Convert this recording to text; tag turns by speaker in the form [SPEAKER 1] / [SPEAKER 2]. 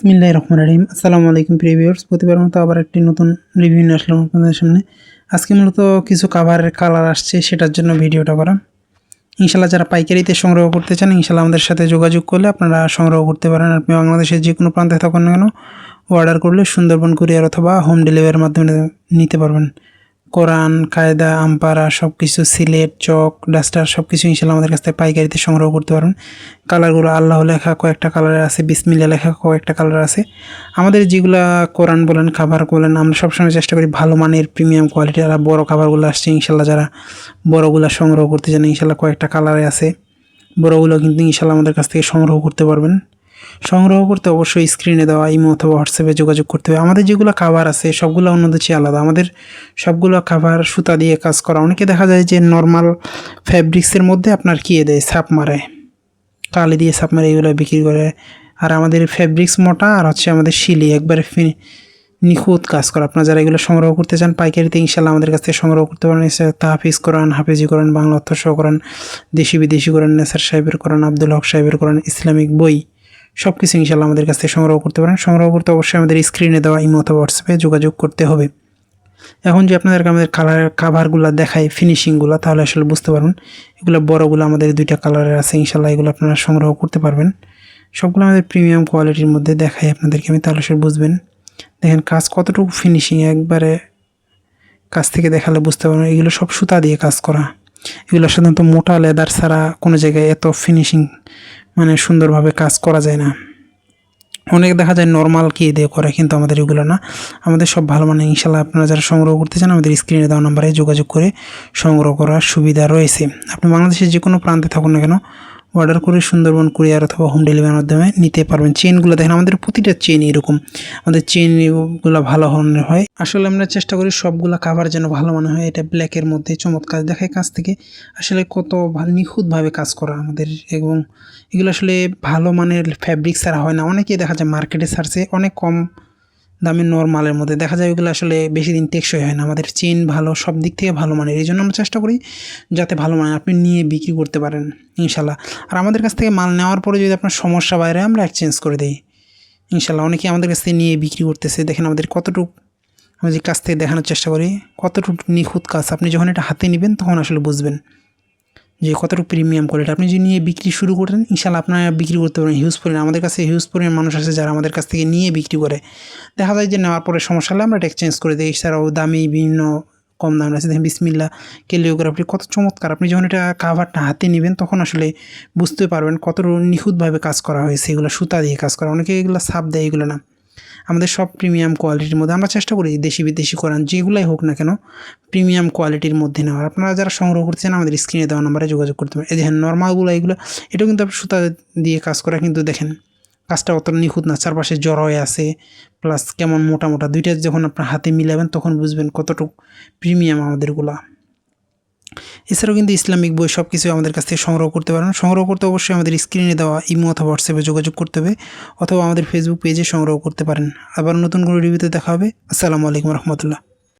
[SPEAKER 1] বিসমিল্লাহ রহমান রহিম। আসসালামু আলাইকুম প্রিভিউর্স প্রতিবার মতো আবার একটি নতুন রিভিউ নিয়ে আসলাম আপনাদের সামনে। আজকে মূলত কিছু কাভারের কালার আসছে, সেটার জন্য ভিডিওটা করা। ইনশাল্লাহ যারা পাইকারিতে সংগ্রহ করতে চান ইনশাল্লাহ আমাদের সাথে যোগাযোগ করলে আপনারা সংগ্রহ করতে পারেন। আপনি বাংলাদেশের যে কোনো প্রান্তে থাকুন না কেন অর্ডার করলে সুন্দরবন কুরিয়ার অথবা হোম ডেলিভারির মাধ্যমে নিতে পারবেন। কোরআন, কায়দা, আমপারা সব কিছু সিলেট, চক, ডাস্টার সব কিছু ইনশাল্লাহ আমাদের কাছ থেকে পাইকারিতে সংগ্রহ করতে পারবেন। কালারগুলো আল্লাহ লেখা কয়েকটা কালারের আছে বিসমিল্লা লেখা কয়েকটা কালার আছে। আমাদের যেগুলা কোরআন বলেন, খাবার বলেন, আমরা সবসময় চেষ্টা করি ভালো মানের, প্রিমিয়াম কোয়ালিটি আর বড়ো খাবারগুলো আসছে ইনশাল্লাহ যারা বড়োগুলো সংগ্রহ করতে চান, ইনশাল্লাহ কয়েকটা কালারে আছে। বড়োগুলো কিন্তু ইনশাল্লাহ আমাদের কাছ থেকে সংগ্রহ করতে পারবেন। সংগ্রহ করতে অবশ্যই স্ক্রিনে দেওয়া ইমো অথবা হোয়াটসঅ্যাপে যোগাযোগ করতে হবে। আমাদের যেগুলো খাবার আছে, সবগুলো অন্যদের চেয়ে আলাদা। আমাদের সবগুলো খাবার সুতা দিয়ে কাজ করা। অনেকে দেখা যায় যে নর্মাল ফ্যাব্রিক্সের মধ্যে আপনার কী দেয়? ছাপ মারে। কালি দিয়ে ছাপ মারে, এগুলো বিক্রি করে। আর আমাদের ফ্যাব্রিক্স মোটা আর হচ্ছে আমাদের শিলি। একবারে নিখুঁত কাজ করা। আপনারা যারা এগুলো সংগ্রহ করতে চান, পাইকারিতে ইনশাল্লাহ আমাদের কাছ থেকে সংগ্রহ করতে পারেন। তাহাফিজ করান হাফিজি করান বাংলা অর্থ সহ করান দেশি বিদেশি করান নেসার সাহেবের করান আব্দুল হক সাহেবের করান ইসলামিক বই সব কিছু ইনশাল্লাহ আমাদের কাছ থেকে সংগ্রহ করতে পারেন। সংগ্রহ করতে অবশ্যই আমাদের স্ক্রিনে দেওয়া ইমো অথবা হোয়াটসঅ্যাপে যোগাযোগ করতে হবে। এখন যে আপনাদেরকে আমাদের কালার কাভারগুলো দেখায় ফিনিশিংগুলো তাহলে আসলে বুঝতে পারবেন এগুলো বড়গুলো আমাদের দুইটা কালারের আছে ইনশাল্লাহ এগুলো আপনারা সংগ্রহ করতে পারবেন। সবগুলো আমাদের প্রিমিয়াম কোয়ালিটির মধ্যে দেখাই আপনাদেরকে, আমি তাহলে আসলে বুঝবেন। দেখেন কাজ কতটুকু ফিনিশিং একবারে কাছ থেকে দেখালে বুঝতে পারবেন, এগুলো সব সুতা দিয়ে কাজ করা। এগুলো সাধারণত মোটা লেদার ছাড়া কোনো জায়গায় এত ফিনিশিং মানে সুন্দরভাবে কাজ করা যায় না। অনেক দেখা যায় নর্মাল কি দিয়ে করে, কিন্তু আমাদের এগুলো না। আমাদের সব ভালো মানে ইনশাল্লাহ আপনারা যারা সংগ্রহ করতে চান, আমাদের স্ক্রিনে দেওয়া নাম্বারে যোগাযোগ করে সংগ্রহ করার সুবিধা রয়েছে। আপনি বাংলাদেশের যে কোনো প্রান্তে থাকুন না কেন অর্ডার করে সুন্দরবন কুরিয়ার অথবা হোম ডেলিভারির মাধ্যমে নিতে পারবেন। চেনগুলো দেখেন, আমাদের প্রতিটা চেন এরকম। আমাদের চেনগুলো ভালো ধরনের হয়। আসলে আমরা চেষ্টা করি সবগুলো কাভার যেন ভালো মনে হয়, এটা ব্ল্যাকের মধ্যে চমৎকার দেখায় কাছ থেকে। আসলে কত ভালো নিখুঁতভাবে কাজ করা আমাদের এবং এগুলো আসলে ভালো মানের ফ্যাব্রিক ছাড়া হয় না। অনেকেই দেখা যায় মার্কেটে ছাড়ছে, অনেক কম দামের নর্মালের মধ্যে। দেখা যায় ওগুলো আসলে বেশি দিন টেকসই হয় না। আমাদের চেন ভালো, সব দিক থেকে ভালো মানের। এই জন্য আমরা চেষ্টা করি যাতে ভালো মানের আপনি নিয়ে বিক্রি করতে পারেন, ইনশাল্লাহ। আর আমাদের কাছ থেকে মাল নেওয়ার পরে যদি আপনার সমস্যা বাইরে আমরা এক্সচেঞ্জ করে দিই, ইনশাল্লাহ। অনেকে আমাদের কাছ থেকে নিয়ে বিক্রি করতেছে। দেখেন আমাদের কতটুকু, আমি যে কাছ থেকে দেখানোর চেষ্টা করি, কতটুকু নিখুঁত কাজ। আপনি যখন এটা হাতে নেবেন, তখন আসলে বুঝবেন। যে কতটুকু প্রিমিয়াম কোয়ালিটি আপনি যদি নিয়ে বিক্রি শুরু করেন ইনশাল্লাহ আপনারা বিক্রি করতে পারেন হিউজ পরিমাণ। আমাদের কাছে হিউজ পরিমাণ মানুষ আছে যারা আমাদের কাছ থেকে নিয়ে বিক্রি করে। দেখা যায় যে নেওয়ার পরে সমস্যা হলে আমরা এটা এক্সচেঞ্জ করে দিই। এছাড়াও দামি বিভিন্ন কম দাম আছে। দেখেন বিসমিল্লা কেলিওগ্রাফি কত চমৎকার। আপনি যখন এটা কাভারটা হাতে নেবেন, তখন আসলে বুঝতে পারবেন কত নিখুঁতভাবে কাজ করা হয়েছে। এগুলো সুতা দিয়ে কাজ করা। অনেকে এগুলো সাপ দেয়, এগুলো না। আমাদের সব প্রিমিয়াম কোয়ালিটির মধ্যে আমরা চেষ্টা করি দেশি বিদেশি কোরআন যেগুলাই হোক না কেন প্রিমিয়াম কোয়ালিটির মধ্যে নেওয়ার। আপনারা যারা সংগ্রহ করছেন, আমাদের স্ক্রিনে দেওয়া নাম্বারে যোগাযোগ করতে পারেন। এই দেখেন নর্মালগুলো এগুলো, এটাও কিন্তু আপনি সুতা দিয়ে কাজ করা, কিন্তু দেখেন, কাজটা অতটা নিখুঁত না, চারপাশে হয়ে আছে। প্লাস কেমন মোটা মোটা, দুইটা যখন আপনার হাতে মিলাবেন, তখন বুঝবেন কতটুকু প্রিমিয়াম আমাদেরগুলা এছাড়াও কিন্তু ইসলামিক বই সব কিছু আমাদের কাছ থেকে সংগ্রহ করতে পারেন। সংগ্রহ করতে অবশ্যই আমাদের স্ক্রিনে দেওয়া ইমো অথবা হোয়াটসঅ্যাপে যোগাযোগ করতে হবে অথবা আমাদের ফেসবুক পেজে সংগ্রহ করতে পারেন। আবার নতুন কোনো রিভিউতে দেখা হবে। আসসালামু আলাইকুম রহমতুল্লাহ।